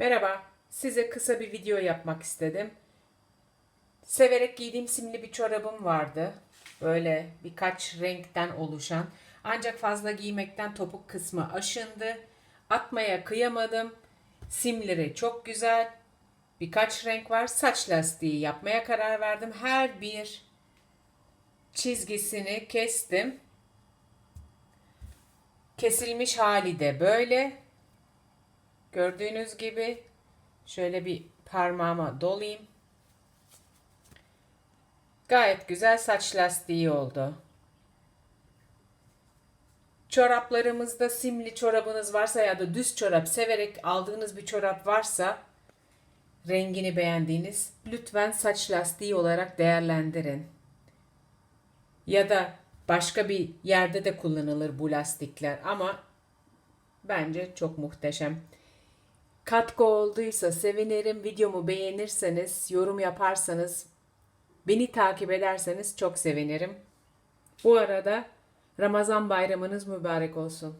Merhaba, size kısa bir video yapmak istedim. Severek giydiğim simli bir çorabım vardı. Böyle birkaç renkten oluşan. Ancak fazla giymekten topuk kısmı aşındı. Atmaya kıyamadım. Simleri çok güzel. Birkaç renk var. Saç lastiği yapmaya karar verdim. Her bir çizgisini kestim. Kesilmiş hali de böyle. Gördüğünüz gibi şöyle bir parmağıma dolayayım. Gayet güzel saç lastiği oldu. Çoraplarımızda simli çorabınız varsa ya da düz çorap severek aldığınız bir çorap varsa rengini beğendiğiniz lütfen saç lastiği olarak değerlendirin. Ya da başka bir yerde de kullanılır bu lastikler ama bence çok muhteşem. Katkı olduysa sevinirim. Videomu beğenirseniz, yorum yaparsanız, beni takip ederseniz çok sevinirim. Bu arada Ramazan bayramınız mübarek olsun.